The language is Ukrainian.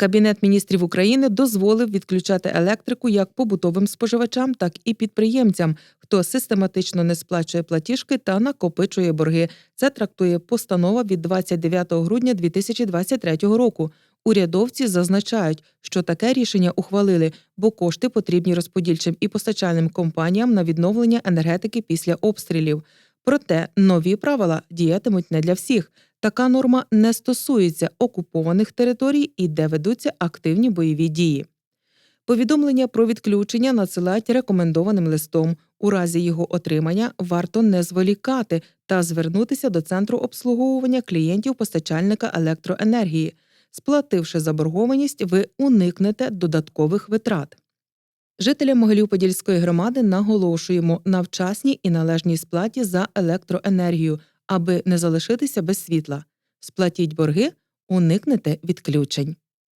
Кабінет міністрів України дозволив відключати електрику як побутовим споживачам, так і підприємцям, хто систематично не сплачує платіжки та накопичує борги. Це трактує постанова від 29 грудня 2023 року. Урядовці зазначають, що таке рішення ухвалили, бо кошти потрібні розподільчим і постачальним компаніям на відновлення енергетики після обстрілів. Проте нові правила діятимуть не для всіх. Така норма не стосується окупованих територій і де ведуться активні бойові дії. Повідомлення про відключення надсилають рекомендованим листом. У разі його отримання варто не зволікати та звернутися до центру обслуговування клієнтів постачальника електроенергії. Сплативши заборгованість, ви уникнете додаткових витрат. Жителям Могилів-Подільської громади наголошуємо на вчасній і належній сплаті за електроенергію, аби не залишитися без світла. Сплатіть борги, уникнете відключень.